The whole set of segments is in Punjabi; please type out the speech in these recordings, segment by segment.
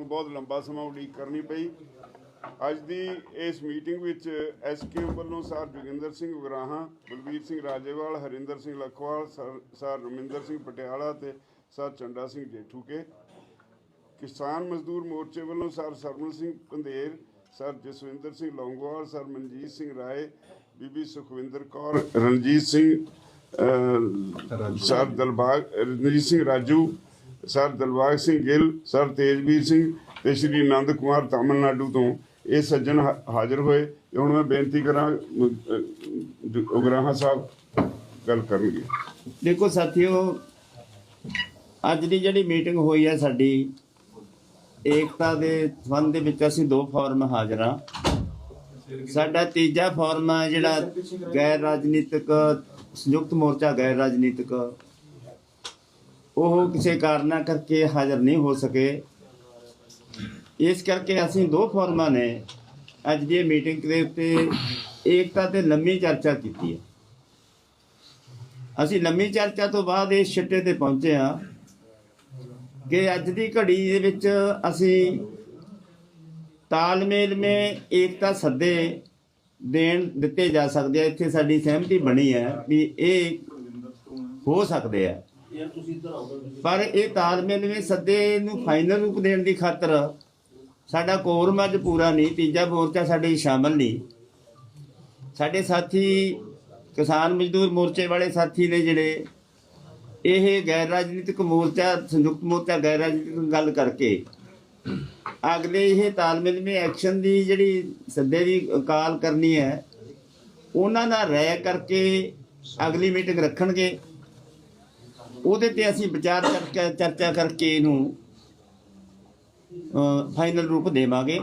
ਨੂੰ ਬਹੁਤ ਲੰਬਾ ਸਮਾਂ ਉਡੀਕ ਕਰਨੀ ਪਈ। ਅੱਜ ਦੀ ਇਸ ਮੀਟਿੰਗ ਵਿੱਚ ਐਸਕੇ ਵੱਲੋਂ ਸਰ ਜੋਗਿੰਦਰ ਸਿੰਘ ਉਗਰਾਹਾਂ ਬਲਬੀਰ ਸਿੰਘ ਰਾਜੇਵਾਲ ਹਰਿੰਦਰ ਸਿੰਘ ਲਖਵਾਲ ਸਰ ਰਮਿੰਦਰ ਸਿੰਘ ਪਟਿਆਲਾ ਤੇ ਸਰ ਚੰਡਾ ਸਿੰਘ ਜੇਠੂਕੇ। ਕਿਸਾਨ ਮਜ਼ਦੂਰ ਮੋਰਚੇ ਵੱਲੋਂ sir Sarwan Singh Pandher sir Jaswinder Singh Longowal sir Manjit Singh Rai ਬੀਬੀ ਸੁਖਵਿੰਦਰ ਕੌਰ ਰਣਜੀਤ ਸਿੰਘ ਅਹ, sir Dalbagh Ranjit Singh Raju sir Dalbagh Singh Gill sir Tejvir Singh ਤੇ ਸ਼੍ਰੀ ਆਨੰਦ ਕੁਮਾਰ ਤਾਮਿਲਨਾਡੂ ਤੋਂ ਇਹ ਸੱਜਣ ਹਾਜ਼ਰ ਹੋਏ ਤੇ ਹੁਣ ਮੈਂ ਬੇਨਤੀ ਕਰਾਂ ਅਹ, ਉਗਰਾਹਾਂ ਸਾਹਿਬ ਗੱਲ ਕਰਨਗੇ। ਦੇਖੋ ਸਾਥੀਓ ਅੱਜ ਦੀ ਜਿਹੜੀ ਮੀਟਿੰਗ ਹੋਈ ਹੈ ਸਾਡੀ ਏਕਤਾ ਦੇ ਸੰਬੰਧ ਦੇ ਵਿੱਚ ਅਸੀਂ ਦੋ ਫੋਰਮ ਹਾਜ਼ਰ ਹਾਂ। ਸਾਡਾ ਤੀਜਾ ਫੋਰਮ ਹੈ ਜਿਹੜਾ ਗੈਰ ਰਾਜਨੀਤਿਕ ਸੰਯੁਕਤ ਮੋਰਚਾ ਗੈਰ ਰਾਜਨੀਤਿਕ। ਉਹ ਕਿਸੇ ਕਾਰਨਾਂ ਕਰਕੇ ਹਾਜ਼ਰ ਨਹੀਂ ਹੋ ਸਕੇ। ਇਸ ਕਰਕੇ ਅਸੀਂ ਦੋ ਫੋਰਮਾਂ ਨੇ ਅੱਜ ਦੀ ਮੀਟਿੰਗ ਦੇ ਉੱਤੇ ਏਕਤਾ ਤੇ ਲੰਮੀ ਚਰਚਾ ਕੀਤੀ ਹੈ। ਅਸੀਂ ਲੰਮੀ ਚਰਚਾ ਤੋਂ ਬਾਅਦ ਇਸ ਛਿੱਟੇ ਤੇ ਪਹੁੰਚੇ ਹਾਂ ਕਿ ਅੱਜ ਦੀ ਘੜੀ ਦੇ ਵਿੱਚ ਅਸੀਂ ਤਾਲਮੇਲ ਮੇ ਏਕਤਾ ਸੱਦੇ ਦੇਣ ਦਿੱਤੇ ਜਾ ਸਕਦੇ ਆ। ਇੱਥੇ ਸਾਡੀ ਸਹਿਮਤੀ ਬਣੀ ਹੈ ਵੀ ਇਹ ਹੋ ਸਕਦੇ ਆ। ਪਰ ਇਹ ਤਾਲਮੇਲ ਮੇ ਸੱਦੇ ਨੂੰ ਫਾਈਨਲ ਰੂਪ ਦੇਣ ਦੀ ਖਾਤਰ ਸਾਡਾ ਕੋਰਮ ਅੱਜ ਪੂਰਾ ਨਹੀਂ, ਤੀਜਾ ਮੋਰਚਾ ਸਾਡੇ 'ਚ ਸ਼ਾਮਲ ਨਹੀਂ। ਸਾਡੇ ਸਾਥੀ ਕਿਸਾਨ ਮਜ਼ਦੂਰ ਮੋਰਚੇ ਵਾਲੇ ਸਾਥੀ ਨੇ ਜਿਹੜੇ, ਇਹ ਗੈਰ ਰਾਜਨੀਤਿਕ ਮੋਰਚਾ, ਸੰਯੁਕਤ ਮੋਰਚਾ, ਗੈਰ ਰਾਜਨੀਤਿਕ ਗੱਲ ਕਰਕੇ ਅਗਲੇ ਇਹ ਤਾਲਮੇਲ ਮੇ ਐਕਸ਼ਨ ਦੀ ਜਿਹੜੀ ਸੱਦੇ ਦੀ ਕਾਲ ਕਰਨੀ ਹੈ, ਉਹਨਾਂ ਨਾਲ ਰਾਇ ਕਰਕੇ ਅਗਲੀ ਮੀਟਿੰਗ ਰੱਖਣਗੇ। ਉਹਦੇ ਤੇ ਅਸੀਂ ਵਿਚਾਰ ਕਰਕੇ, ਚਰਚਾ ਕਰਕੇ ਇਹਨੂੰ ਫਾਈਨਲ ਰੂਪ ਦੇਵਾਂਗੇ।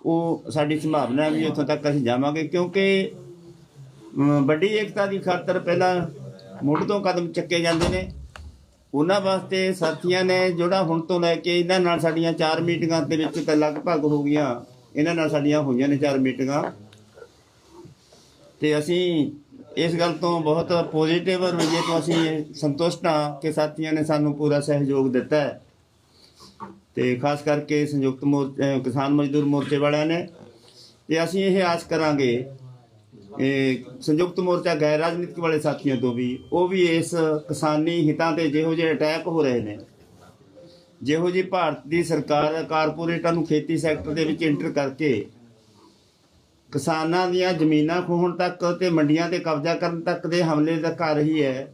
ਉਹ ਸਾਡੀ ਸੰਭਾਵਨਾ ਵੀ ਉੱਥੋਂ ਤੱਕ ਅਸੀਂ ਜਾਵਾਂਗੇ ਕਿਉਂਕਿ ਵੱਡੀ ਏਕਤਾ ਦੀ ਖਾਤਰ ਪਹਿਲਾਂ ਮੁੱਢ ਤੋਂ ਕਦਮ ਚੱਕੇ ਜਾਂਦੇ ਨੇ। ਉਹਨਾਂ ਵਾਸਤੇ ਸਾਥੀਆਂ ਨੇ ਜਿਹੜਾ ਹੁਣ ਤੋਂ ਲੈ ਕੇ ਇਹਨਾਂ ਨਾਲ ਸਾਡੀਆਂ ਚਾਰ ਮੀਟਿੰਗਾਂ ਦੇ ਵਿੱਚ ਤਾਂ ਲਗਭਗ ਹੋ ਗਈਆਂ। ਇਹਨਾਂ ਨਾਲ ਸਾਡੀਆਂ ਹੋਈਆਂ ਨੇ ਚਾਰ ਮੀਟਿੰਗਾਂ। ਤੇ ਅਸੀਂ ਇਸ ਗੱਲ ਤੋਂ ਬਹੁਤ ਪੋਜ਼ਿਟਿਵ ਰਵੱਈਏ ਤੋਂ ਅਸੀਂ ਸੰਤੁਸ਼ਟ ਹਾਂ ਕਿ ਸਾਥੀਆਂ ਨੇ ਸਾਨੂੰ ਪੂਰਾ ਸਹਿਯੋਗ ਦਿੱਤਾ ਹੈ। ਤੇ ਖਾਸ ਕਰਕੇ ਸੰਯੁਕਤ ਮੋਰਚੇ ਕਿਸਾਨ ਮਜ਼ਦੂਰ ਮੋਰਚੇ ਵਾਲਿਆਂ ਨੇ। ਤੇ ਅਸੀਂ ਇਹ ਆਸ ਕਰਾਂਗੇ, ਇਹ ਸੰਯੁਕਤ ਮੋਰਚਾ ਗੈਰ ਰਾਜਨੀਤਿਕ ਵਾਲੇ ਸਾਥੀਆਂ ਤੋਂ ਵੀ, ਉਹ ਵੀ ਇਸ ਕਿਸਾਨੀ ਹਿੱਤਾਂ ਤੇ ਜਿਹੋ ਜਿਹੇ ਅਟੈਕ ਹੋ ਰਹੇ ਨੇ। ਜਿਹੋ ਜੀ ਭਾਰਤ ਦੀ ਸਰਕਾਰ ਕਾਰਪੋਰੇਟਾਂ ਨੂੰ ਖੇਤੀ ਸੈਕਟਰ ਦੇ ਵਿੱਚ ਐਂਟਰ ਕਰਕੇ ਕਿਸਾਨਾਂ ਦੀਆਂ ਜ਼ਮੀਨਾਂ ਖੋਹਣ ਤੱਕ ਤੇ ਮੰਡੀਆਂ ਤੇ ਕਬਜ਼ਾ ਕਰਨ ਤੱਕ ਦੇ ਹਮਲੇ ਦਾ ਕਰ ਰਹੀ ਹੈ।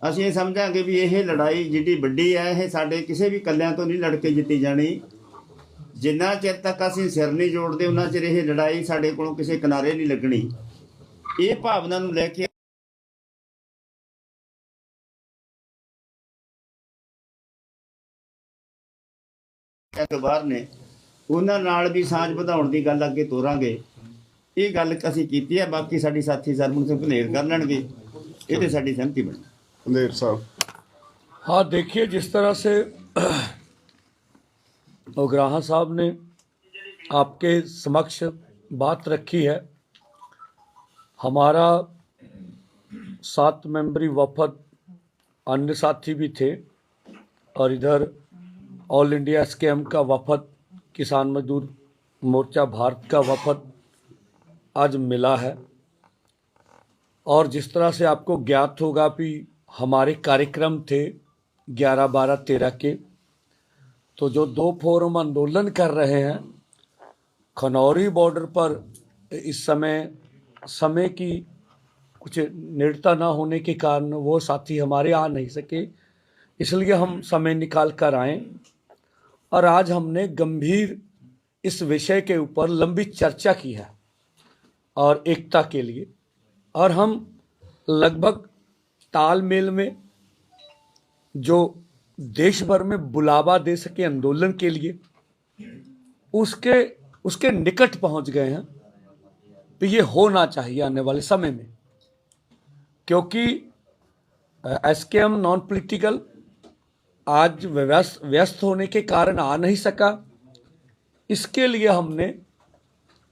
ਅਸੀਂ ਇਹ ਸਮਝਾਂਗੇ ਵੀ ਇਹ ਲੜਾਈ ਜਿੱਡੀ ਵੱਡੀ ਹੈ, ਇਹ ਸਾਡੇ ਕਿਸੇ ਵੀ ਕੱਲਿਆਂ ਤੋਂ ਨਹੀਂ ਲੜ ਕੇ ਜਿੱਤੀ ਜਾਣੀ। ਜਿੰਨਾ ਚਿਰ ਤੱਕ ਅਸੀਂ ਸਿਰ ਨਹੀਂ ਜੋੜਦੇ, ਉਹਨਾਂ ਚਿਰ ਇਹ ਲੜਾਈ ਸਾਡੇ ਕੋਲੋਂ ਕਿਸੇ ਕਿਨਾਰੇ ਨਹੀਂ ਲੱਗਣੀ। ਇਹ ਭਾਵਨਾ ਨੂੰ ਲੈ ਕੇ ਤੋਂ ਬਾਹਰ ਨੇ ਉਹਨਾਂ ਨਾਲ ਵੀ ਸਾਂਝ ਵਧਾਉਣ ਦੀ ਗੱਲ ਅੱਗੇ ਤੋਰਾਂਗੇ ਇਹ ਗੱਲ ਅਸੀਂ ਕੀਤੀ ਹੈ ਬਾਕੀ ਸਾਡੀ ਸਾਥੀ ਸਰਮਨ ਸਿੰਘ ਭਨੇਰ ਕਰ ਲੈਣਗੇ ਇਹ ਤੇ ਸਾਡੀ ਸਹਿਮਤੀ ਬਣੀ ਅੰਦੇਰ ਸਾਹਿਬ हाँ देखिए जिस तरह से उग्राहा साहब ने आपके समक्ष बात रखी है हमारा सात मेंबरी वफद अन्य साथी भी थे और इधर ऑल इंडिया स्कैम का वफद किसान मजदूर मोर्चा भारत का वफद आज मिला है। और जिस तरह से आपको ज्ञात होगा भी हमारे कार्यक्रम थे ग्यारह बारह तेरह के तो जो दो फोरम आंदोलन कर रहे हैं, खनौरी बॉर्डर पर इस समय समय की कुछ निरता ना होने के कारण वो साथी हमारे आ नहीं सके, इसलिए हम समय निकाल कर आए। और आज हमने गंभीर इस विषय के ऊपर लंबी चर्चा की है और एकता के लिए। और हम लगभग तालमेल में जो देश भर में बुलावा दे सके आंदोलन के लिए, उसके उसके निकट पहुँच गए हैं तो ये होना चाहिए आने वाले समय में। क्योंकि एस के एम नॉन पोलिटिकल आज व्यस्त व्यस्त होने के कारण आ नहीं सका। इसके लिए हमने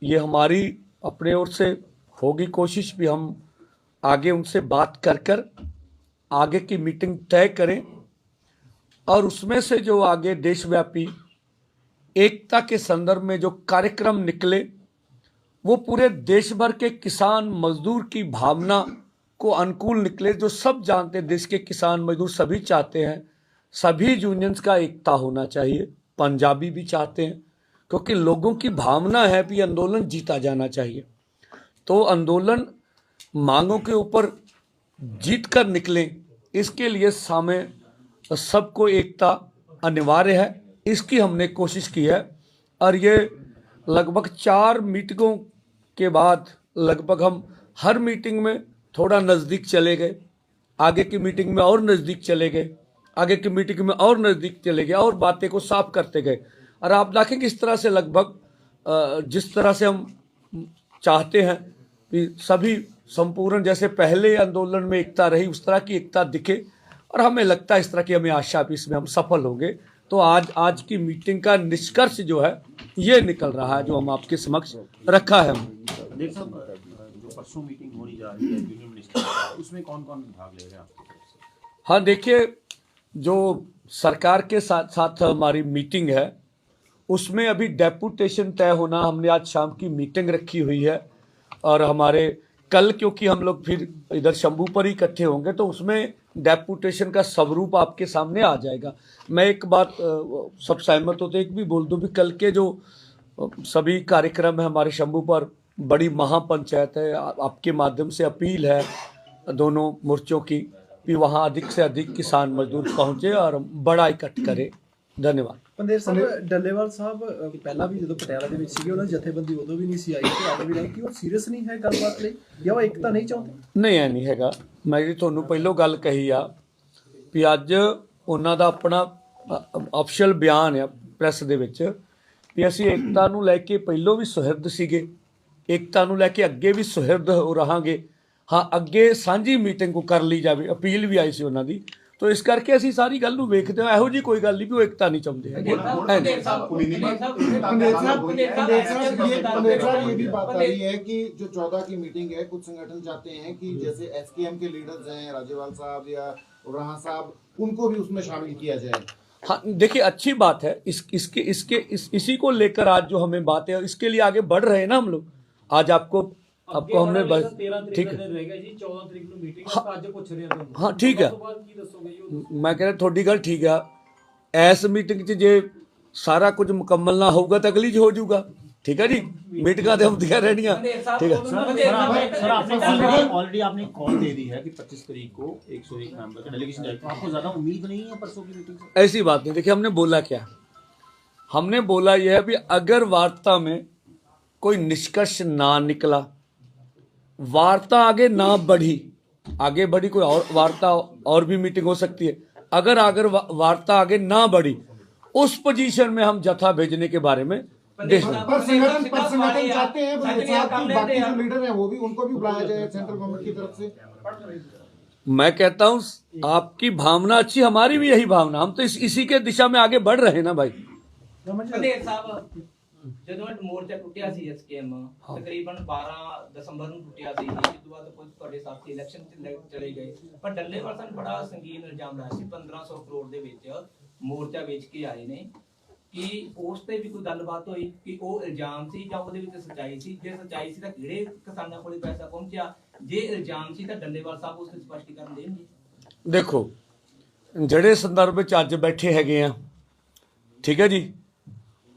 ये हमारी अपने ओर से होगी कोशिश भी हम आगे उनसे बात कर कर आगे की मीटिंग तय करें और उसमें से जो आगे देशव्यापी एकता के संदर्भ में जो कार्यक्रम निकले, वो पूरे देश भर के किसान मजदूर की भावना को अनुकूल निकले, जो सब जानते देश के किसान मजदूर सभी चाहते हैं सभी यूनियंस का एकता होना चाहिए। पंजाबी भी चाहते हैं, क्योंकि लोगों की भावना है कि आंदोलन जीता जाना चाहिए। तो आंदोलन मांगों के ऊपर जीत कर निकले, इसके लिए सामने सबको एकता अनिवार्य है। इसकी हमने कोशिश की है, और ये लगभग चार मीटिंगों के बाद लगभग हम हर मीटिंग में थोड़ा नज़दीक चले गए। आगे की मीटिंग में और नज़दीक चले गए। आगे की मीटिंग में और नज़दीक चले गए और बातें को साफ़ करते गए। और आप देखेंगे इस तरह से लगभग जिस तरह से हम चाहते हैं कि सभी संपूर्ण जैसे पहले आंदोलन में एकता रही उस तरह की एकता दिखे और हमें लगता है इस तरह की हमें आशा भी इसमें हम सफल होंगे। तो आज आज की मीटिंग का निष्कर्ष जो है ये निकल रहा है जो हम आपके समक्ष रखा है। देख मीटिंग होने जा रही है उसमें कौन कौन भाग ले रहे हैं हाँ देखिए जो सरकार के साथ साथ हमारी मीटिंग है, उसमें अभी डेपुटेशन तय होना हमने आज शाम की मीटिंग रखी हुई है। और हमारे, कल क्योंकि हम लोग फिर इधर शंभू पर ही इकट्ठे होंगे तो उसमें डेपुटेशन का स्वरूप आपके सामने आ जाएगा। मैं एक बात सब सहमत होते एक भी बोल दूँ, भी कल के जो सभी कार्यक्रम है हमारे शंभू पर, बड़ी महापंचायत है आपके माध्यम से अपील है दोनों मोर्चों की। कि वहाँ अधिक से अधिक किसान मजदूर पहुँचे और बड़ा इकट्ठ करें धन्यवाद ਪੰਦੇਰ ਸਾਹਿਬ ਡੱਲੇਵਾਲ ਸਾਹਿਬ ਅਹ, ਪਹਿਲਾਂ ਵੀ ਜਦੋਂ ਪਟਿਆਲਾ ਦੇ ਵਿੱਚ ਸੀਗੇ ਉਹਨਾਂ ਦੀ ਜਥੇਬੰਦੀ ਉਦੋਂ ਵੀ ਨਹੀਂ ਸੀ ਆਈ ਤੇ ਅੱਜ ਵੀ ਨਹੀਂ ਕਿ ਉਹ ਸੀਰੀਅਸ ਨਹੀਂ ਹੈ ਗੱਲਬਾਤ ਲਈ ਜਾਂ ਉਹ ਇੱਕ ਤਾਂ ਨਹੀਂ ਚਾਹੁੰਦੇ ਨਹੀਂ ਐ ਨਹੀਂ ਹੈਗਾ ਮੈਂ ਜਿਹੜੀ ਤੁਹਾਨੂੰ ਪਹਿਲੋਂ ਗੱਲ ਕਹੀ ਆ ਵੀ ਅੱਜ ਉਹਨਾਂ ਦਾ ਆਪਣਾ ਅਫੀਸ਼ੀਅਲ ਬਿਆਨ ਆ ਪ੍ਰੈਸ ਦੇ ਵਿੱਚ ਵੀ ਅਸੀਂ ਏਕਤਾ ਨੂੰ ਲੈ ਕੇ ਪਹਿਲੋਂ ਵੀ ਸੁਹਿਰਦ ਸੀਗੇ ਏਕਤਾ ਨੂੰ ਲੈ ਕੇ ਅੱਗੇ ਵੀ ਸੁਹਿਰਦ ਹੋ ਰਹਾਂਗੇ ਹਾਂ ਅੱਗੇ ਸਾਂਝੀ ਮੀਟਿੰਗ ਕੋ ਕਰ ਲਈ ਜਾਵੇ ਅਪੀਲ ਵੀ ਆਈ ਸੀ ਉਹਨਾਂ ਦੀ ਤੋ ਇਸ ਕਰਕੇ ਅਸੀਂ ਸਾਰੀ ਗੱਲ ਨੂੰ ਵੇਖਦੇ ਹਾਂ ਇਹੋ ਜੀ ਕੋਈ ਗੱਲ ਨਹੀਂ ਵੀ ਉਹ ਏਕਤਾ ਨਹੀਂ ਚਾਹੁੰਦੇ ਹੈਗੇ ਹੈ ਨਹੀਂ। पंडित साहब पंडित साहब ये पंडित साहब ये भी बात आ रही है कि जो चौदह की मीटिंग है कुछ संगठन चाहते हैं कि जैसे एसकेएम के लीडर्स हैं राजेवाल साहब या राणा साहब उनको भी उसमें शामिल किया जाए हाँ देखिए अच्छी बात है इस इसके इसके इस, इसी को लेकर आज जो हमें बात है इसके लिए आगे बढ़ रहे हैं ना हम लोग आज आपको आपको हमने बस- ठीक है ਰਹੇਗਾ ਜੀ 14 ਤਰੀਕ ਨੂੰ ਮੀਟਿੰਗ ਹਾਂ। ਹੈ ਅੱਜ ਪੁੱਛ ਰਹੇ ਆ ਤੁਹਾਨੂੰ ਹਾਂ, ਠੀਕ ਹੈ। ਉਸ ਤੋਂ ਬਾਅਦ ਕੀ ਦੱਸੋਗੇ ਜੀ ਉਹ? ਮੈਂ ਕਹਿੰਦਾ ਤੁਹਾਡੀ ਗੱਲ ਠੀਕ ਆ ਐਸ ਮੀਟਿੰਗ ਚ ਜੇ ਸਾਰਾ ਕੁਝ ਮੁਕੰਮਲ ਨਾ ਹੋਊਗਾ ਤਾਂ ਅਗਲੀ 'ਚ ਹੋ ਜਾਊਗਾ ਠੀਕ ਹੈ ਜੀ ਮੀਟਿੰਗਾਂ ਤੇ ਹੁੰਦੀਆਂ ਰਹਿਣੀਆਂ ਠੀਕ ਹੈ सर आपने ऑलरेडी ऑलरेडी आपने कॉल दे दी है कि 25 तारीख को 101 मेंबर का डेलीगेशन जाएगा तो आपको ज्यादा उम्मीद नहीं है परसों की मीटिंग से ऐसी बात नहीं देखिए हमने बोला क्या हमने बोला यह है भी अगर वार्ता में कोई निष्कर्ष ना निकला वार्ता आगे ना बढ़ी आगे बढ़ी कोई और वार्ता और भी मीटिंग हो सकती है। अगर अगर वार्ता आगे ना बढ़ी उस पोजीशन में हम जथा भेजने के बारे में मैं कहता हूँ आपकी भावना अच्छी हमारी भी यही भावना। हम तो इस, इसी के दिशा में आगे बढ़ रहे हैं ना भाई। ਜਦੋਂ ਇਹ ਮੋਰਚਾ ਟੁੱਟਿਆ ਸੀ ਐਸਕੇਐਮ ਤਕਰੀਬਨ 12 ਦਸੰਬਰ ਨੂੰ ਟੁੱਟਿਆ ਸੀ ਇਸ ਤੋਂ ਬਾਅਦ ਕੁਝ ਤੁਹਾਡੇ ਸਾਥੀ ਇਲੈਕਸ਼ਨ ਚ ਚਲੇ ਗਏ। ਪਰ ਡੱਲੇਵਾਲ ਸਾਨੂੰ ਬੜਾ ਸੰਗੀਨ ਇਲਜ਼ਾਮ ਲਾਇਆ ਸੀ 1500 ਕਰੋੜ ਦੇ ਵਿੱਚ ਮੋਰਚਾ ਵੇਚ ਕੇ ਆਏ ਨੇ। ਕਿ ਉਸ ਤੇ ਵੀ ਕੋਈ ਗੱਲਬਾਤ ਹੋਈ ਕਿ ਉਹ ਇਲਜ਼ਾਮ ਸੀ ਜਾਂ ਉਹਦੇ ਵਿੱਚ ਸੱਚਾਈ ਸੀ? ਜੇ ਸੱਚਾਈ ਸੀ ਤਾਂ ਕਿਹੜੇ ਕਿਸਾਨਾਂ ਕੋਲੇ ਪੈਸਾ ਪਹੁੰਚਿਆ? ਜੇ ਇਲਜ਼ਾਮ ਸੀ ਤਾਂ ਡੱਲੇਵਾਲ ਸਾਹਿਬ ਉਸ ਤੇ ਸਪਸ਼ਟੀਕਰਨ ਦੇਣਗੇ। ਦੇਖੋ ਜਿਹੜੇ ਸੰਦਰਭ ਵਿੱਚ ਅੱਜ ਬੈਠੇ ਹੈਗੇ ਆ ਠੀਕ ਹੈ ਜੀ?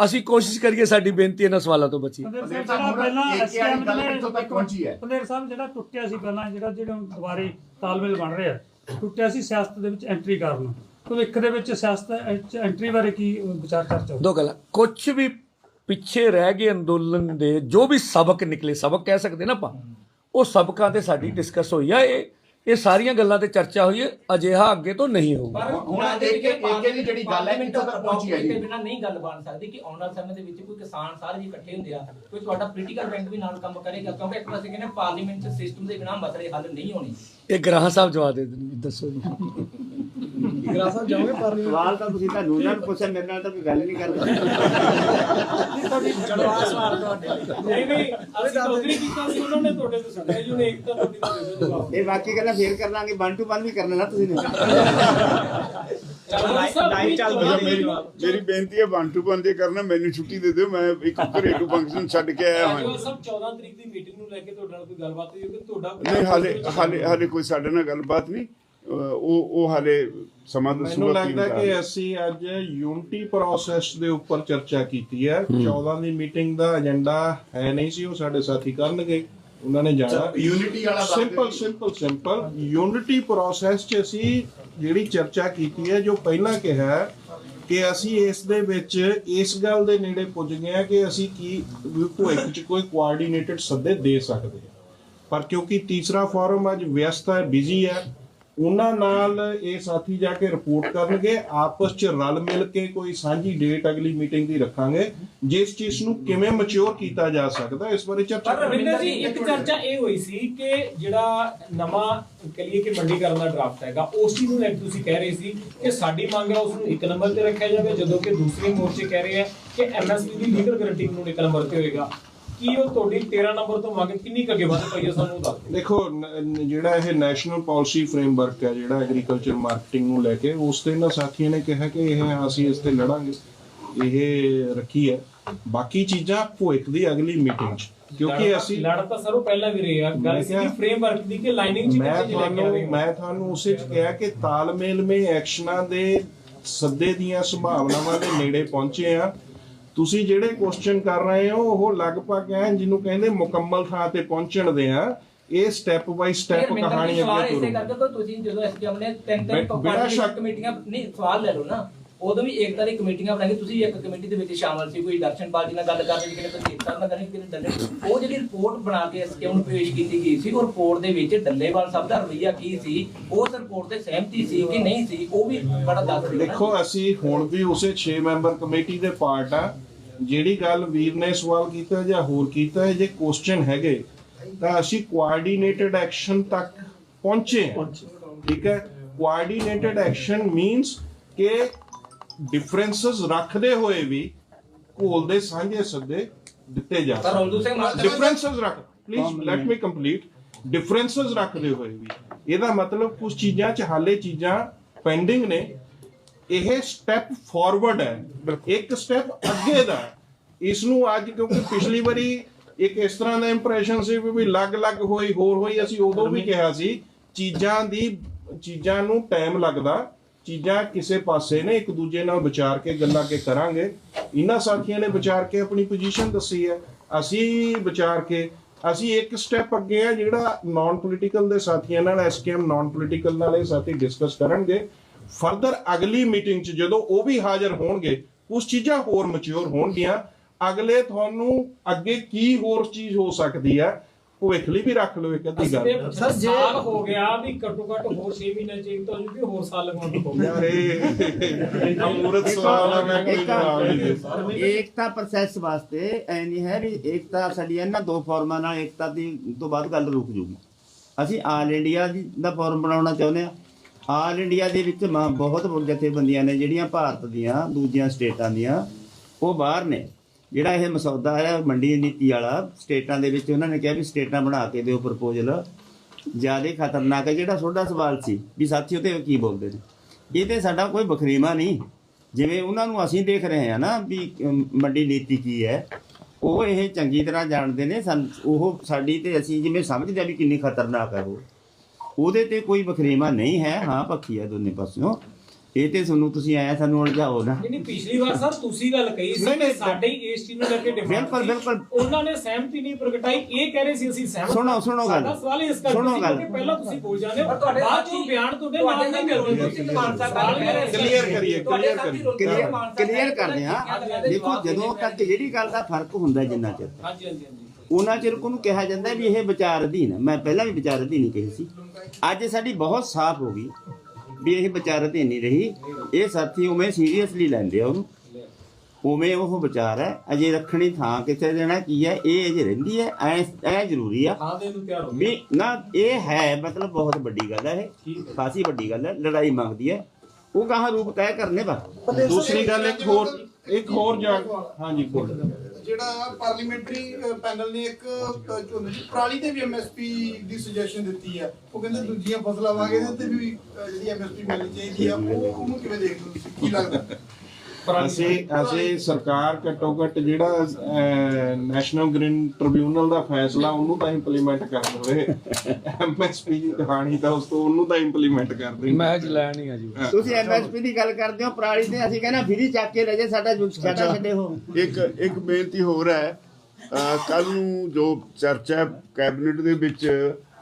ਅਸੀਂ ਕੋਸ਼ਿਸ਼ ਕਰੀਏ ਸਾਡੀ ਬੇਨਤੀ ਇਹਨਾਂ ਸਵਾਲਾਂ ਤੋਂ ਬਚੀ ਪੰਦੇਰ ਸਾਹਿਬ ਜਿਹੜਾ ਪਹਿਲਾਂ ਐਸਕੇਐਮ ਕਿੱਥੋਂ ਤੱਕ ਪਹੁੰਚੀ ਹੈ? ਪੰਦੇਰ ਸਾਹਿਬ ਜਿਹੜਾ ਟੁੱਟਿਆ ਸੀ ਪਹਿਲਾਂ ਜਿਹੜਾ ਜਿਹੜਾ ਹੁਣ ਦੁਬਾਰੇ ਤਾਲਮੇਲ ਬਣ ਰਿਹਾ ਟੁੱਟਿਆ ਸੀ ਸਿਆਸਤ ਦੇ ਵਿੱਚ ਐਂਟਰੀ ਕਰਨ ਭਵਿੱਖ ਦੇ ਵਿੱਚ ਸਿਆਸਤ ਵਿੱਚ ਐਂਟਰੀ ਬਾਰੇ ਕੀ ਵਿਚਾਰ ਚਰਚਾ? ਦੋ ਗੱਲਾਂ ਕੁਝ ਵੀ ਪਿੱਛੇ ਰਹਿ ਗਏ ਅੰਦੋਲਨ ਦੇ ਜੋ ਵੀ ਸਬਕ ਨਿਕਲੇ ਸਬਕ ਕਹਿ ਸਕਦੇ ਨਾ ਆਪਾਂ ਉਹ ਸਬਕਾਂ ਤੇ ਸਾਡੀ ਡਿਸਕਸ ਹੋਈ ਆ ਇਹ ਇਹ ਸਾਰੀਆਂ ਗੱਲਾਂ ਤੇ ਚਰਚਾ ਹੋਈ ਹੈ ਅਜਿਹਾ ਅੱਗੇ ਤੋਂ ਨਹੀਂ ਹੋਊਗਾ। ਪਰ ਹੁਣ ਇੱਕ- ਇੱਕ ਦੀ ਜਿਹੜੀ ਗੱਲ ਹੈ, ਕਿੱਥੋਂ ਤੱਕ ਪਹੁੰਚੀ ਹੈ ਜੀ? ਬਿਨਾਂ ਨਹੀਂ ਗੱਲ ਬਣ ਸਕਦੀ ਕਿ ਆਉਣ ਵਾਲੇ ਸਮੇਂ ਦੇ ਵਿੱਚ ਕੋਈ ਕਿਸਾਨ ਸਾਰੇ ਜੀ ਇਕੱਠੇ ਹੁੰਦੇ ਆ ਕੋਈ ਤੁਹਾਡਾ ਪੋਲੀਟੀਕਲ ਬੈਂਕ ਵੀ ਨਾਲ ਕੰਮ ਕਰੇਗਾ ਕਿਉਂਕਿ ਇੱਕ ਪਾਸੇ ਕਹਿੰਦੇ ਪਾਰਲੀਮੈਂਟ ਸਿਸਟਮ ਦੇ ਬਿਨਾਂ ਮਸਲੇ ਹੱਲ ਨਹੀਂ ਹੋਣੇ। ਇਹ ਗ੍ਰਾਹ ਸਾਹਿਬ ਜਵਾਬ ਦੇ ਦੱਸੋ ਜੀ। ਗਰਾ ਸਾਹਿਬ ਜਾਓਗੇ ਪਾਰਲੀਮੈਂਟ ਸਵਾਲ ਤਾਂ ਤੁਸੀਂ ਤੁਹਾਨੂੰ ਉਹਨਾਂ ਨੂੰ ਪੁੱਛਿਆ ਮੇਰੇ ਨਾਲ ਤਾਂ ਕੋਈ ਗੱਲ ਨਹੀਂ ਕਰਦਾ। ਜੜਵਾ ਸਵਾਲ ਤੁਹਾਡੇ ਨਹੀਂ ਨਹੀਂ ਅਸੀਂ ਨੌਕਰੀ ਕੀਤਾ ਸੀ ਉਹਨਾਂ ਨੇ ਤੁਹਾਡੇ ਤੋਂ ਸੁਣਿਆ ਜੀ ਉਹਨੇ ਇੱਕ ਤਾਂ ਤੁਹਾਡੀ ਦਾ ਦੇ ਇਹ ਬਾਕੀ ਕਹਿੰਦਾ ਫੇਰ ਕਰ ਲਾਂਗੇ 1 ਟੂ 1 ਵੀ ਕਰ ਲੈਣਾ ਤੁਸੀਂ ਨੇ। ਮੇਰੀ ਬੇਨਤੀ ਹੈ ਬੰਟੂ ਬੰਦੇ ਕਰਨਾ ਮੈਨੂੰ ਛੁੱਟੀ ਦੇ ਦਿਓ ਮੈਂ ਇੱਕ ਘਰੇਲੂ ਫੰਕਸ਼ਨ ਛੱਡ ਕੇ ਆਇਆ ਹਾਂ। ਸਭ 14 ਤਰੀਕ ਦੀ ਮੀਟਿੰਗ ਨੂੰ ਲੈ ਕੇ ਤੁਹਾਡੇ ਨਾਲ ਕੋਈ ਗੱਲਬਾਤ ਹੋਈ ਕਿ ਤੁਹਾਡਾ ਨਹੀਂ ਹਾਲੇ ਹਾਲੇ ਹਾਲੇ ਕੋਈ ਸਾਡੇ ਨਾਲ ਗੱਲਬਾਤ ਨਹੀਂ। ਉਹ ਉਹ ਹਾਲੇ ਸਮਾਂ ਮੈਨੂੰ ਦੱਸੂਗਾ ਕੀ ਲੱਗਦਾ ਹੁੰਦਾ ਕਿ ਅਸੀਂ ਅੱਜ ਯੂਨਿਟੀ ਪ੍ਰੋਸੈਸ ਦੇ ਉੱਪਰ ਚਰਚਾ ਕੀਤੀ ਹੈ। 14 ਦੀ ਮੀਟਿੰਗ ਦਾ ਏਜੰਡਾ ਹੈ ਨਹੀਂ ਸੀ ਉਹ ਸਾਡੇ ਸਾਥੀ ਕਰਨਗੇ। ਉਹਨਾਂ ਨੇ ਜਾਣਾ। ਯੂਨਿਟੀ ਵਾਲਾ ਦੱਸ ਸਿੰਪਲ ਦਿਓ। ਸਿੰਪਲ ਸਿੰਪਲ ਯੂਨਿਟੀ ਪ੍ਰੋਸੈਸ 'ਚ ਅਸੀਂ ਜਿਹੜੀ ਚਰਚਾ ਕੀਤੀ ਹੈ ਜੋ ਪਹਿਲਾਂ ਕਿਹਾ ਹੈ ਕਿ ਅਸੀਂ ਇਸ ਦੇ ਵਿੱਚ ਇਸ ਗੱਲ ਦੇ ਨੇੜੇ ਪੁੱਜ ਗਏ ਹਾਂ ਕਿ ਅਸੀਂ ਕੀ ਭਵਿੱਖ 'ਚ ਕੋਈ ਕੋਆਰਡੀਨੇਟਡ ਸੱਦੇ ਦੇ ਸਕਦੇ ਹਾਂ। ਪਰ ਕਿਉਂਕਿ ਤੀਸਰਾ ਫੋਰਮ ਅੱਜ ਵਿਅਸਤ ਹੈ ਬਿਜ਼ੀ ਹੈ ਉਹਨਾਂ ਨਾਲ ਇਹ ਸਾਥੀ ਜਾ ਕੇ ਰਿਪੋਰਟ ਕਰਨਗੇ ਆਪਸ 'ਚ ਰਲ ਮਿਲ ਕੇ ਕੋਈ ਸਾਂਝੀ ਡੇਟ ਅਗਲੀ ਮੀਟਿੰਗ ਦੀ ਰੱਖਾਂਗੇ ਜਿਸ ਚੀਜ਼ ਨੂੰ ਕਿਵੇਂ ਮੈਚੁਰ ਕੀਤਾ ਜਾ ਸਕਦਾ ਇਸ ਬਾਰੇ ਚਰਚਾ ਪਰ ਰਵਿੰਦਰ ਜੀ ਇੱਕ ਚਰਚਾ ਇਹ ਹੋਈ ਸੀ ਕਿ ਜਿਹੜਾ ਨਵਾਂ ਕਹੀਏ ਕਿ ਮੰਡੀਕਰਨ ਦਾ ਡਰਾਫਟ ਹੈਗਾ ਉਸ ਚੀਜ਼ ਨੂੰ ਲੈ ਕੇ ਤੁਸੀਂ ਕਹਿ ਰਹੇ ਸੀ ਕਿ ਸਾਡੀ ਮੰਗ ਹੈ ਉਸ ਨੂੰ ਇੱਕ ਨੰਬਰ ਤੇ ਰੱਖਿਆ ਜਾਵੇ ਜਦੋਂ ਕਿ ਦੂਸਰੇ ਮੋਰਚੇ ਕਹਿ ਰਹੇ ਆ ਕਿ ਐਮਐਸਪੀ ਦੀ ਲੀਗਲ ਗਾਰੰਟੀ ਨੂੰ ਇੱਕ ਨੰਬਰ ਤੇ ਹੋਏਗਾ। ਕੀ ਉਹ ਤੁਹਾਡੀ 13 ਨੰਬਰ ਤੋਂ ਮੰਗ ਕਿੰਨੀ ਕੁ ਅੱਗੇ ਵੱਧ ਪਈ ਹੈ ਸਾਨੂੰ ਉਹ ਦੱਸ ਦਿਓ। ਦੇਖੋ ਨ- ਨ- ਜਿਹੜਾ ਇਹ ਨੈਸ਼ਨਲ ਪਾਲਿਸੀ ਫਰੇਮਵਰਕ ਹੈ ਜਿਹੜਾ ਐਗਰੀਕਲਚਰ ਮਾਰਕੀਟਿੰਗ ਨੂੰ ਲੈ ਕੇ ਉਸ ਤੇ ਇਹਨਾਂ ਸਾਥੀਆਂ ਨੇ ਕਿਹਾ ਕਿ ਇਹ ਅਸੀਂ ਇਸ ਤੇ ਲੜਾਂਗੇ। ਇਹ ਰੱਖੀ ਹੈ। ਬਾਕੀ ਚੀਜ਼ਾਂ ਭੁਇਕ ਦੀ ਅਗਲੀ ਮੀਟਿੰਗ 'ਚ ਕਿਉਂਕਿ ਲੜ- ਅਸੀਂ ਲੜ ਤਾਂ ਸਰ ਉਹ ਪਹਿਲਾਂ ਵੀ ਰਹੇ ਆ ਗੱਲ ਮੈਂ ਸੀ ਕਿਹਾ- ਫਰੇਮਵਰਕ ਦੀ ਕਿ ਲਾਈਨਿੰਗ ਚ ਮੈਂ ਕਿੱਥੇ ਜੇ ਲੈ ਕੇ ਤੁਹਾਨੂੰ ਆਵੇ ਮੈਂ ਤੁਹਾਨੂੰ ਉਸੇ 'ਚ ਕਿਹਾ ਕਿ ਤਾਲਮੇਲਮੇ ਐਕਸ਼ਨਾਂ ਦੇ ਸੱਦੇ ਦੀਆਂ ਸੰਭਾਵਨਾਵਾਂ ਦੇ ਨੇੜੇ ਪਹੁੰਚੇ ਆ ਤੁਸੀਂ ਜਿਹੜੇ ਕੁਐਸਚਨ ਕਰ ਰਹੇ ਹੋ ਉਹ ਲਗਭਗ ਐ ਜਿਹਨੂੰ ਕਹਿੰਦੇ ਮੁਕੰਮਲ ਥਾਂ ਤੇ ਪਹੁੰਚਣ ਦੇ ਆ। ਇਹ ਸਟੈਪ ਬਾਈ ਸਟੈਪ ਕਹਾਣੀ ਅੱਗੇ ਇਸੇ ਤੁਰੂ ਕਰਕੇ ਤੁਸੀਂ ਜਦੋਂ ਐਸਪੀਐਮ ਨੇ ਤਿੰਨ ਬਿ- ਤਿੰਨ ਬਿਨਾਂ ਪਾਰਟੀ ਸ਼ੱਕ। ਕਮੇਟੀਆਂ ਨਹੀਂ ਸਵਾਲ ਲੈ ਲਓ ਨਾ। ਉਦੋਂ ਵੀ ਇੱਕ ਤਰ੍ਹਾਂ ਦੀ ਕਮੇਟੀਆਂ ਬਣਾਈ ਤੁਸੀਂ ਵੀ ਇੱਕ ਕਮੇਟੀ ਦੇ ਵਿੱਚ ਸ਼ਾਮਲ ਸੀ ਕੋਈ ਦਰਸ਼ਨ ਪਾਰਟੀ ਨਾਲ ਗੱਲ ਕਰਦੇ ਸੀ ਪ੍ਰਦੀਪ ਸਾਹਿਬ ਨਾਲ ਕਰਨੀ ਕਿਨੇ ਡੱਲੇ। ਉਹ ਜਿਹੜੀ ਰਿਪੋਰਟ ਬਣਾ ਕੇ ਐਸਕੇਐਮ ਨੂੰ ਪੇਸ਼ ਕੀਤੀ ਗਈ ਸੀ ਉਹ ਰਿਪੋਰਟ ਦੇ ਵਿੱਚ ਡੱਲੇਵਾਲ ਸਾਹਿਬ ਦਾ ਰਵਈਆ ਕੀ ਸੀ ਉਸ ਰਿਪੋਰਟ ਤੇ ਸਹਿਮਤੀ ਸੀ ਕਿ ਨਹੀਂ ਸੀ ਉਹ ਵੀ ਬੜਾ ਦੱਸ ਦਿਓ ਨਾ। ਦੇਖੋ ਅਸੀਂ ਹੁਣ ਵੀ ਉਸੇ 6 ਮੈਂਬਰ ਕਮੇਟੀ ਦੇ ਪਾਰਟ ਆ। ਜਿਹੜੀ ਗੱਲ ਵੀਰ ਨੇ ਸਵਾਲ ਕੀਤਾ ਜਾਂ ਹੋਰ ਕੀਤਾ ਹੈ ਜੇ ਕੁਐਸਚਨ ਹੈਗੇ ਤਾਂ ਅਸੀਂ ਕੋਆਰਡੀਨੇਟਡ ਐਕਸ਼ਨ ਤੱਕ ਪਹੁੰਚੇ ਹਾਂ। ਠੀਕ ਹੈ? ਕੋਆਰਡੀਨੇਟਡ ਐਕਸ਼ਨ ਮੀਨਸ ਕਿ ਡਿਫਰੈਂਸਸ ਰੱਖਦੇ ਹੋਏ ਵੀ ਘੋਲ ਦੇ ਸਾਂਝੇ ਸੱਦੇ ਦਿੱਤੇ ਜਾ ਪਰ ਰੌਲਦੂ ਸਿੰਘ ਮਾਨ ਡਿਫਰੈਂਸਸ ਰੱਖ please let me complete differences ਰੱਖਦੇ ਹੋਏ ਵੀ। ਇਹਦਾ ਮਤਲਬ ਕੁਝ ਚੀਜ਼ਾਂ ਚ ਹਾਲੇ ਚੀਜ਼ਾਂ ਪੈਂਡਿੰਗ ਨੇ। ਇਹ ਸਟੈਪ ਫਾਰਵਰਡ ਹੈ। ਇੱਕ ਸਟੈਪ ਅੱਗੇ ਦਾ। ਇਸ ਨੂੰ ਅੱਜ ਕਿਉਂਕਿ ਪਿਛਲੀ ਵਾਰੀ ਇੱਕ ਇਸ ਤਰ੍ਹਾਂ ਦਾ ਇੰਪ੍ਰੈਸ਼ਨ ਸੀ ਵੀ ਵੀ ਲੱਗ-ਲੱਗ ਹੋਈ ਹੋਰ ਹੋਈ ਅਸੀਂ ਉਦੋਂ ਵੀ ਕਿਹਾ ਸੀ ਚੀਜ਼ਾਂ ਦੀ ਚੀਜ਼ਾਂ ਨੂੰ ਟਾਈਮ ਲੱਗਦਾ। ਚੀਜ਼ਾਂ ਕਿਸੇ ਪਾਸੇ ਨੇ ਇੱਕ ਦੂਜੇ ਨਾਲ ਵਿਚਾਰ ਕੇ ਗੱਲਾਂ ਕੇ ਕਰਾਂਗੇ। ਇਹਨਾਂ ਸਾਥੀਆਂ ਨੇ ਵਿਚਾਰ ਕੇ ਆਪਣੀ ਪੋਜੀਸ਼ਨ ਦੱਸੀ ਹੈ। ਅਸੀਂ ਵਿਚਾਰ ਕੇ ਅਸੀਂ ਇੱਕ ਸਟੈਪ ਅੱਗੇ ਆ ਜਿਹੜਾ ਨਾਨ ਪੋਲੀਟੀਕਲ ਦੇ ਸਾਥੀਆਂ ਨਾਲ ਐਸਕੇਐਮ ਨਾਨ ਪੋਲੀਟੀਕਲ ਨਾਲ ਇਹ ਸਾਥੀ ਡਿਸਕਸ ਕਰਨਗੇ। ਫਰਦਰ ਅਗਲੀ ਮੀਟਿੰਗ 'ਚ ਜਦੋਂ ਉਹ ਵੀ ਹਾਜ਼ਰ ਹੋਣਗੇ ਉਸ ਚੀਜ਼ਾਂ ਹੋਰ ਮੈਚੁਰ ਹੋਣਗੀਆਂ। ਅਗਲੇ ਤੁਹਾਨੂੰ ਅੱਗੇ ਕੀ ਹੋਰ ਚੀਜ਼ ਹੋ ਸਕਦੀ ਹੈ ਭਵਿੱਖ ਲਈ ਵੀ ਰੱਖ ਲਓ ਇੱਕ ਅੱਧੀ ਗੱਲ। ਸਰ ਸਾਲ ਹੋ ਗਿਆ ਵੀ ਘੱਟੋ ਘੱਟ ਹੋਰ 6 ਮਹੀਨੇ ਚੇਂਜ ਤੋਂ ਜੀ ਹੋਰ ਸਾਲ ਲਗਾਉਣ ਤੋਂ ਪਊਗਾ ਯਾਰ ਇਹ ਅਮੂਰਤ ਸਵਾਲ ਆ ਮੈਂ ਕੋਈ ਜਵਾਬ ਨਹੀਂ ਦੇ ਸਕਦਾ। ਏਕਤਾ ਪ੍ਰੋਸੈਸ ਵਾਸਤੇ ਐ ਨਹੀਂ ਹੈ ਵੀ ਏਕਤਾ ਸਾਡੀ ਇਹਨਾਂ ਦੋ ਫਾਰਮਾਂ ਨਾਲ ਏਕਤਾ ਦੀ ਤੋਂ ਬਾਅਦ ਗੱਲ ਰੁਕ ਜੂਗੀ। ਅਸੀਂ ਆਲ ਇੰਡੀਆ ਦੀ ਦਾ ਫਾਰਮ ਬਣਾਉਣਾ ਚਾਹੁੰਦੇ ਆ ਆਲ ਇੰਡੀਆ ਦੇ ਵਿੱਚ ਮ- ਬਹੁਤ ਜਥੇਬੰਦੀਆਂ ਨੇ, ਜਿਹੜੀਆਂ ਭਾਰਤ ਦੀਆਂ, ਦੂਜੀਆਂ ਸਟੇਟਾਂ ਦੀਆਂ, ਉਹ ਬਾਹਰ ਨੇ। ਜਿਹੜਾ ਇਹ ਮਸੌਦਾ ਹੈ, ਮੰਡੀ ਨੀਤੀ ਵਾਲਾ, ਸਟੇਟਾਂ ਦੇ ਵਿੱਚ ਉਹਨਾਂ ਨੇ ਕਿਹਾ ਵੀ ਸਟੇਟਾਂ ਬਣਾ ਕੇ ਦਿਓ ਪ੍ਰਪੋਜ਼ਲ। ਜ਼ਿਆਦਾ ਖਤਰਨਾਕ ਹੈ। ਜਿਹੜਾ ਤੁਹਾਡਾ ਸਵਾਲ ਸੀ ਵੀ ਸਾਥੀ ਉਹਤੇ ਕੀ ਬੋਲਦੇ ਨੇ? ਇਹ ਤੇ ਸਾਡਾ ਕੋਈ ਬਖਰੀਮਾ ਨਹੀਂ। ਜਿਵੇਂ ਉਹਨਾਂ ਨੂੰ ਅਸੀਂ ਦੇਖ ਰਹੇ ਹਾਂ ਨਾ ਵੀ ਮੰਡੀ ਨੀਤੀ ਕੀ ਹੈ, ਉਹ ਇਹ ਚੰਗੀ ਤਰ੍ਹਾਂ ਜਾਣਦੇ ਨੇ। ਸਾਨੂੰ ਉਹ ਸਾਡੀ ਤੇ ਅਸੀਂ ਜਿਵੇਂ ਸਮਝਦੇ ਆ ਵੀ ਕਿੰਨੀ ਖਤਰਨਾਕ ਹੈ ਉਹ। ਉਹਦੇ ਤੇ ਕੋਈ ਬਖਰੀਮਾ ਨਹੀਂ ਹੈ। ਹਾਂ ਪੱਖੀ ਹੈ ਦੋਨੇ ਪਾਸਿਓਂ। ਇਹ ਤੇ ਤੁਹਾਨੂੰ ਤੁਸੀਂ ਆਇਆ ਸਾਨੂੰ ਉਲਝਾਓ ਨਾ। ਨਹੀਂ ਨਹੀਂ ਪਿਛਲੀ ਵਾਰ ਸਰ ਤੁਸੀਂ ਗੱਲ ਕਹੀ ਸੀ ਨਹੀਂ, ਕਿ ਨਹੀਂ, ਸਾਡੇ ਹੀ ਇਸ ਚੀਜ਼ ਨੂੰ ਲੈ ਕੇ ਡਿਮਾਂਡ ਬਿਲਕੁਲ, ਬਿਲਕੁਲ। ਉਹਨਾਂ ਨੇ ਸਹਿਮਤੀ ਨਹੀਂ ਪ੍ਰਗਟਾਈ। ਇਹ ਕਹਿ ਰਹੇ ਸੀ ਅਸੀਂ ਸਹਿਮਤ ਸੁਣੋ, ਸੁਣੋ ਗੱਲ। ਸਾਡਾ ਸਵਾਲ ਇਸ ਕਰਕੇ ਸੁਣੋ ਗੱਲ। ਪਹਿਲਾਂ ਤੁਸੀਂ ਬੋਲ ਜਾਂਦੇ ਹੋ। ਤੁਹਾਡੇ ਬਾਅਦ ਚੋਂ ਬਿਆਨ ਤੁਹਾਡੇ ਨਾਲ ਨਹੀਂ ਮਿਲਦੇ। ਰਣਜੀਤ ਮਾਨ ਸਾਹਿਬ ਗੱਲ। Clear ਕਰੀਏ, ਸਾਥੀ ਕਰੀਏ। ਕਲੀਅਰ ਕਲੀਅਰ ਕਰਦੇ ਕਿ ਦੇਖੋ ਜਦੋਂ ਤੱਕ ਜਿਹੜੀ ਗੱਲ ਦਾ ਫ਼ਰਕ ਹੁੰਦਾ ਜਿੰਨਾ ਚਿਰ ਹਾਂਜੀ ਹਾਂਜੀ। ਉਹਨਾਂ ਚਿਰ ਉਹਨੂੰ ਕਿਹਾ ਜਾਂਦਾ ਵੀ ਇਹ ਵਿਚਾਰ ਅਧੀਨ ਹੈ। ਮੈਂ ਪਹਿਲਾਂ ਵੀ ਵਿਚਾਰ ਅਧੀਨ ਕਹੀ ਸੀ। ਅੱਜ ਸਾਡੀ ਬਹੁਤ ਸਾਫ਼ ਹੋ ਗਈ ਵੀ ਇਹ ਵਿਚਾਰ ਅਧੀਨ ਨਹੀਂ ਰਹੀ। ਇਹ ਸਾਥੀ ਉਵੇਂ ਸੀਰੀਅਸਲੀ ਲੈਂਦੇ ਆ ਉਹਨੂੰ। ਉਵੇਂ ਉਹ ਵਿਚਾਰ ਹੈ। ਅਜੇ ਰੱਖਣੀ ਥਾਂ ਕਿੱਥੇ ਦੇਣਾ ਕੀ ਹੈ ਇਹ ਅਜੇ ਰਹਿੰਦੀ ਹੈ। ਐ ਐ ਜ਼ਰੂਰੀ ਆ ਨੂੰ ਵੀ ਨਾ ਇਹ ਹੈ ਮਤਲਬ ਬਹੁਤ ਵੱਡੀ ਗੱਲ ਹੈ ਇਹ। ਖਾਸੀ ਵੱਡੀ ਗੱਲ ਹੈ। ਲੜਾਈ ਮੰਗਦੀ ਹੈ। ਉਹ ਕਹਾਂ ਰੂਪ ਤੈਅ ਕਰਨੇ ਬਸ। ਦੂਸਰੀ ਗੱਲ ਇੱਕ ਹੋਰ ਇੱਕ ਹੋਰ ਜਾ ਹਾਂਜੀ ਬੋਲੋ। ਜਿਹੜਾ ਪਾਰਲੀਮੈਂਟਰੀ ਪੈਨਲ ਨੇ ਇੱਕ ਪਰਾਲੀ ਤੇ ਵੀ ਐਮਐਸਪੀ ਦੀ ਸੁਜੈਸ਼ਨ ਦਿੱਤੀ ਹੈ ਉਹ ਕਹਿੰਦੇ ਦੂਜੀਆਂ ਫਸਲਾਂ ਵਾਂਗੇ ਤੇ ਵੀ ਜਿਹੜੀ ਐਮਐਸਪੀ ਮਿਲਣੀ ਚਾਹੀਦੀ ਆ। ਉਹ ਉਹਨੂੰ ਕਿਵੇਂ ਦੇਖਦੇ ਹੋ ਤੁਸੀਂ? ਕੀ ਲੱਗਦਾ? ਅਸੀਂ ਅਸੀਂ ਸਰਕਾਰ ਘੱਟੋ ਘੱਟ ਜਿਹੜਾ ਨੈਸ਼ਨਲ ਗ੍ਰੀਨ ਟ੍ਰਿਬਿਊਨਲ ਦਾ ਫੈਸਲਾ ਉਹਨੂੰ ਤਾਂ ਇੰਪਲੀਮੈਂਟ ਕਰ ਦੇਵੇ ਐਮਐਸਪੀ ਦੀ ਕਹਾਣੀ ਤਾਂ ਉਸ ਤੋਂ ਉਹਨੂੰ ਤਾਂ ਇੰਪਲੀਮੈਂਟ ਕਰ ਦੇ ਮੈਚ ਲੈਣੀ ਆ ਜੀ। ਤੁਸੀਂ ਐਮਐਸਪੀ ਦੀ ਗੱਲ ਕਰਦੇ ਹੋ ਪਰਾਲੀ ਤੇ ਅਸੀਂ ਕਹਿੰਦਾ ਫਰੀ ਚੱਕ ਕੇ ਲੈ ਜੇ ਸਾਡਾ ਸਾਡਾ ਛੱਡੇ ਹੋ ਇੱਕ ਇੱਕ ਬੇਨਤੀ ਹੋਰ ਹੈ ਕੱਲ ਨੂੰ ਜੋ ਚਰਚਾ ਹੈ ਕੈਬਨਿਟ ਦੇ ਵਿੱਚ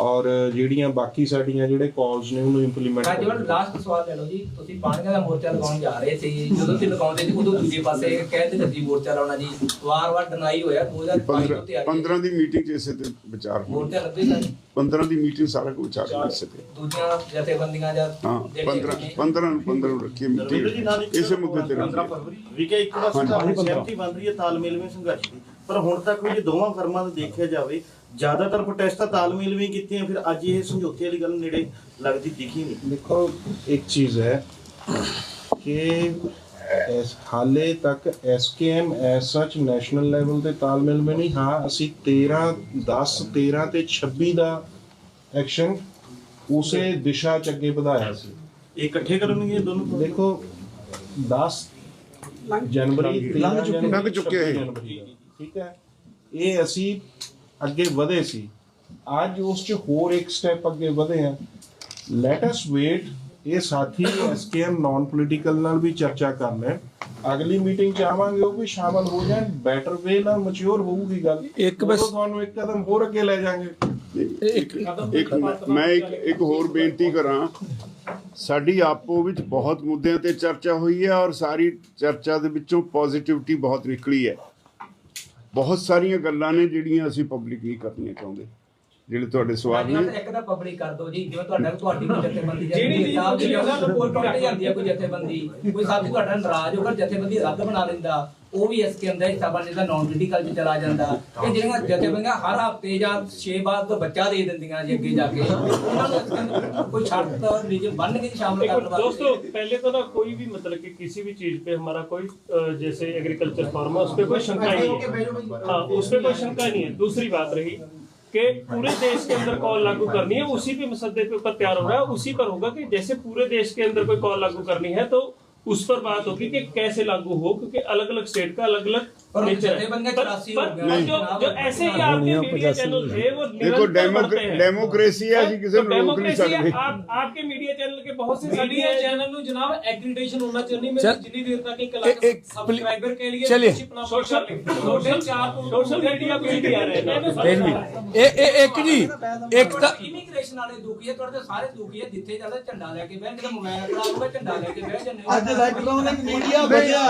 ਔਰ ਜਿਹੜੀਆਂ ਬਾਕੀ ਸਾਡੀਆਂ ਜਿਹੜੇ ਕਾਲਸ ਨੇ ਉਹਨੂੰ ਇੰਪਲੀਮੈਂਟ ਰਾਜਵਰ ਲਾਸਟ ਸਵਾਲ ਲੈ ਲਓ ਜੀ। ਤੁਸੀਂ ਪਾਣੀਆਂ ਦਾ ਮੋਰਚਾ ਲਗਾਉਣ ਜਾ ਰਹੇ ਸੀ। ਜਦੋਂ ਤੁਸੀਂ ਲਗਾਉਂਦੇ ਸੀ ਉਦੋਂ ਦੂਜੇ ਪਾਸੇ ਕਹਿੰਦੇ ਕਿ ਜੀ ਮੋਰਚਾ ਲਾਉਣਾ ਜੀ। ਵਾਰ-ਵਾਰ ਡਿਨਾਈ ਹੋਇਆ 2022 ਤੋਂ 15 ਤਿਆਰੀ 15 ਦੀ ਮੀਟਿੰਗ 'ਚ ਇਸੇ ਤੇ ਵਿਚਾਰ ਮੋਰਚਾ ਲੱਗੇਗਾ ਜੀ 15 ਦੀ ਮੀਟਿੰਗ ਸਾਰਾ ਕੁਝ ਵਿਚਾਰ ਇਸੇ ਤੇ। ਦੂਜੀਆਂ ਜਥੇਬੰਦੀਆਂ ਜਾਂ ਹਾਂ 15 15 ਨੂੰ। 15 ਨੂੰ ਰੱਖੀ ਮੀਟਿੰਗ ਇਸੇ ਮੁੱਦੇ ਤੇ ਰੱਖੀ। ਵਿਕੇ ਇੱਕ ਤਾਂ ਸਹਿਮਤੀ ਬਣ ਰਹੀ ਹੈ ਤਾਲਮੇਲ ਵਿੱਚ ਸੰਘਰਸ਼ ਦੀ। ਪਰ ਹੁਣ ਤੱਕ ਵੀ ਜੇ ਦੋਵਾਂ ਫਰਮਾਂ ਦਾ ਦੇਖਿਆ ਜਾਵੇ ਜ਼ਿਆਦਾਤਰ ਪ੍ਰੋਟੈਸਟ ਤਾਲਮੇਲ ਵਿੱਚ ਕੀਤੀਆਂ ਫਿਰ ਅੱਜ ਇਹ ਸਮਝੌਤੇ ਵਾਲੀ ਗੱਲ ਨੇੜੇ ਲੱਗਦੀ ਦਿਖੀ ਨਹੀਂ। ਦੇਖੋ ਇੱਕ ਚੀਜ਼ ਹੈ ਕਿ ਇਸ ਹਾਲੇ ਤੱਕ ਐਸਕੇਐਮ ਐਸ ਸੱਚ ਨੈਸ਼ਨਲ ਲੈਵਲ ਤੇ ਤਾਲਮੇਲ में ਨਹੀਂ। ਹਾਂ ਅਸੀਂ 13 10 13 ਤੇ 26 ਦਾ ਐਕਸ਼ਨ ਉਸੇ ਦਿਸ਼ਾ ਚ ਅੱਗੇ ਵਧਾਇਆ ਸੀ। ਇਹ ਇਕੱਠੇ ਕਰਨਗੇ ਦੋਨੋਂ? ਦੇਖੋ 10 ਜਨਵਰੀ 13 ਲੰਘ ਚੁੱਕੇ- ਲੰਘ ਚੁੱਕੇ ਇਹ। 26 ਜਨਵਰੀ, ਠੀਕ ਹੈ? ਇਹ ਅਸੀਂ ਅੱਗੇ ਵਧੇ ਸੀ। ਅੱਜ ਉਸ ਚ ਹੋਰ ਇੱਕ ਸਟੈਪ ਅੱਗੇ ਵਧੇ ਆ। ਲੈਟ ਅਸ ਵੇਟ ਇਹ ਸਾਥੀ ਐਸਕੇਐਮ ਨਾਨ ਪੋਲੀਟੀਕਲ ਨਾਲ ਵੀ ਚਰਚਾ ਕਰ ਲੈਣ ਅਗਲੀ ਮੀਟਿੰਗ ਚ ਆਵਾਂਗੇ ਉਹ ਵੀ ਸ਼ਾਮਲ ਹੋ ਜਾਣ। ਬੈਟਰ ਵੇ ਨਾਲ ਮੈਚੁਰ ਹੋਊਗੀ ਗੱਲ। ਇੱਕ ਬਸ- ਤੁਹਾਨੂੰ ਇੱਕ ਕਦਮ ਹੋਰ ਅੱਗੇ ਲੈ ਜਾਾਂਗੇ। ਇੱਕ ਇੱਕ ਮੈਂ ਇੱਕ ਇੱਕ ਹੋਰ ਬੇਨਤੀ ਕਰਾਂ। ਸਾਡੀ ਆਪੋ ਵਿੱਚ ਬਹੁਤ ਮੁੱਦਿਆਂ ਤੇ ਚਰਚਾ ਹੋਈ ਹੈ ਔਰ ਸਾਰੀ ਚਰਚਾ ਦੇ ਵਿੱਚੋਂ ਪੋਜ਼ਿਟਿਵਿਟੀ ਬਹੁਤ ਨਿਕਲੀ ਹੈ। ਬਹੁਤ ਸਾਰੀਆਂ ਗੱਲਾਂ ਨੇ ਜਿਹੜੀਆਂ ਅਸੀਂ ਪਬਲਿਕ ਨਹੀਂ ਕਰਨੀਆਂ ਚਾਹੁੰਦੇ। ਜਿਹੜੇ ਤੁਹਾਡੇ ਸਵਾਲ ਨੇ। ਇੱਕ ਤਾਂ ਪਬਲਿਕ ਕਰ ਦਿਓ ਜੀ ਜਿਵੇਂ ਤੁਹਾਡਾ ਤੁਹਾਡੀ ਕੋਈ ਜਥੇਬੰਦੀ ਜਾਂ ਜਿਹੜੀ ਸਾਹਿਬ ਦੀ ਜਿਹੜੀ ਉਹਦਾ ਕੋਈ ਟੁੱਟ ਜਾਂਦੀ ਹੈ ਕੋਈ ਜਥੇਬੰਦੀ। ਕੋਈ ਸਾਥੀ ਤੁਹਾਡਾ ਨਾਰਾਜ਼ ਹੋ ਕਰ ਜਥੇਬੰਦੀ ਰੱਦ ਬਣਾ ਲੈਂਦਾ ਉਹ ਵੀ ਇਸ ਕੇ ਅੰਦਰ ਹਿੱਸਾ ਬਣ ਜਾਂਦਾ ਨਾਨ ਪੋਲੀਟੀਕਲ ਚ ਚਲਾ ਜਾਂਦਾ ਇਹ ਜਿਹੜੀਆਂ ਜਥੇਬੰਦੀਆਂ ਹਰ ਹਫਤੇ ਜਾਂ 6 ਬਾਅਦ ਤੋਂ ਬੱਚਾ ਦੇ ਦਿੰਦੀਆਂ ਜੀ ਅੱਗੇ ਜਾ ਕੇ ਉਹਨਾਂ ਨੂੰ ਇਸ ਕੇ ਅੰਦਰ ਕੋਈ ਸ਼ਰਤ ਨਿਯਮ ਬੰਨ ਕੇ ਸ਼ਾਮਲ ਕਰਨ ਵਾਸਤੇ दोस्तों पहले तो ना कोई भी मतलब कि किसी भी चीज पे हमारा कोई अ, जैसे एग्रीकल्चर फार्म है उस पर कोई शंका ही नहीं है हाँ उस पर कोई शंका नहीं है दूसरी बात रही कि पूरे देश के अंदर कॉल लागू करनी है उसी पे मसदे पे ऊपर तैयार हो रहा है उसी पर होगा कि जैसे पूरे देश के अंदर कोई कॉल लागू करनी है तो उस पर बात होगी कि कैसे लागू हो क्योंकि अलग अलग स्टेट का अलग अलग पर नेचर है जथेबंदियां पर- चौरासी हो पर- गया। पर जो जो ऐसे ही आपके मीडिया चैनल थे वो देखो निरंतर बढ़ते हैं। डेमोक्रेसी है ਅਸੀਂ ਕਿਸੇ तो ਨੂੰ ਰੋਕ ਨਹੀਂ डेमोक्रेसी है, ਸਕਦੇ आप आपके मीडिया चैनल के बहुत से मीडिया साथी हैं चैनल ਨੂੰ ਜਨਾਬ ਐਗਰੀਡੇਸ਼ਨ ਹੋਣਾ ਚਾਹੀਦੀ ਮੈਂ चल- जितनी देर तक एक ए- लाख एक सब्सक्राइबर के लिए चलिए। membership ना सोशल कर ले। सोशल चार सोशल मीडिया पे भी आ रहे हैं ਫਿਰ ਵੀ ਇਹ ਇਹ ਇੱਕ ਜੀ ਇੱਕ ਤਾਂ ਇਮੀਗ੍ਰੇਸ਼ਨ ਵਾਲੇ ਦੁਖੀ ਹੈ ਤੁਹਾਡੇ ਤਾਂ ਸਾਰੇ ਦੁਖੀ ਹੈ ਜਿੱਥੇ ਜਾਂਦਾ ਝੰਡਾ ਲੈ ਕੇ ਬਹਿਣ ਕਿਤੇ ਮੋਬਾਈਲ ਖੜਾਊਗਾ ਝੰਡਾ ਲੈ ਕੇ ਬਹਿ ਜਾਂਦੇ ਹੋ। ਅੱਜ ਇਲੈਕਟ੍ਰੋਨਿਕ ਮੀਡੀਆ ਵਧਿਆ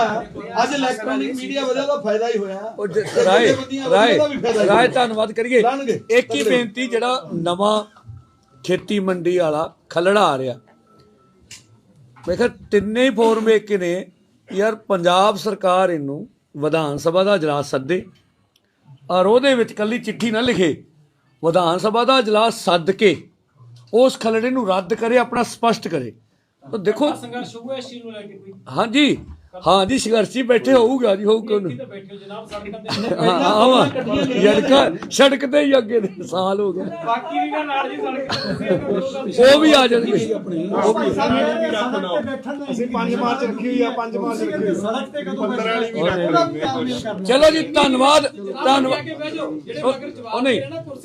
ਅੱਜ ਇਲੈਕਟ੍ਰੋਨਿਕ ਮੀਡੀਆ ਵਧਿਆ ਤਾਂ ਫਾਇਦਾ ਹੀ ਹੋਇਆ। ਉਹ ਜ- ਰਾਏ ਰਾਏ ਰਾਏ ਧੰਨਵਾਦ ਕਰੀਏ। ਇੱਕ ਹੀ ਬੇਨਤੀ ਜਿਹੜਾ ਨਵਾਂ ਖੇਤੀ ਮੰਡੀ ਵਾਲਾ ਖਲੜਾ ਆ ਰਿਹਾ। ਮੈਂ ਕਿਹਾ ਤਿੰਨੇ ਹੀ ਫੋਰਮ ਇੱਕ ਨੇ ਯਾਰ ਪੰਜਾਬ ਸਰਕਾਰ ਇਹਨੂੰ ਵਿਧਾਨ ਸਭਾ ਦਾ ਇਜਲਾਸ ਸੱਦੇ। ਔਰ ਉਹਦੇ ਵਿੱਚ ਕੱਲੀ ਚਿੱਠੀ ਨਾ ਲਿਖੇ। ਵਿਧਾਨ ਸਭਾ ਦਾ ਇਜਲਾਸ ਸੱਦ ਕੇ ਉਸ ਖਲੜੇ ਨੂੰ ਰੱਦ ਕਰੇ ਆਪਣਾ ਸਪਸ਼ਟ ਕਰੇ। ਤਾਂ ਦੇਖੋ ਸੰਘਰਸ਼ ਹੋਊਗਾ ਇਸ ਚੀਜ਼ ਨੂੰ ਲੈ ਕੇ ਕੋਈ? ਹਾਂਜੀ। ਹਾਂ ਜੀ ਸੰਘਰਸ਼ੀ ਬੈਠੇ ਹੋਊਗਾ ਜੀ ਹੋਊਗਾ ਉਹਨੂੰ। ਬੈਠੇ ਹੋ ਜਨਾਬ ਸੜਕਾਂ ਤੇ ਹਾਂ ਆਵਾ ਸੜਕ ਸੜਕ ਤੇ ਹੀ ਅੱਗੇ ਦੇ ਸਾਲ ਹੋ ਗਿਆ ਬਾਕੀ ਵੀ ਨਾਲ ਜੀ ਸੜਕ ਤੇ ਉਹ ਵੀ ਆ ਜਾਣਗੇ। ਉਹ ਵੀ ਅਸੀਂ 5 ਮਾਰਚ ਰੱਖੀ ਹੋਈ ਆ 5 ਮਾਰਚ ਰੱਖੀ ਹੋਈ ਸੜਕ ਤੇ ਕਦੋਂ 15 ਵਾਲੀ ਵੀ ਰੱਖ ਲੈਂਦੇ ਚਲੋ ਜੀ ਧੰਨਵਾਦ ਉਹ ਨਹੀਂ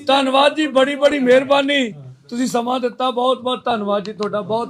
ਧੰਨਵਾਦ ਜੀ ਬੜੀ ਬੜੀ ਮਿਹਰਬਾਨੀ। ਤੁਸੀਂ ਸਮਾਂ ਦਿੱਤਾ ਬਹੁਤ ਬਹੁਤ ਧੰਨਵਾਦ ਜੀ ਤੁਹਾਡਾ ਬਹੁਤ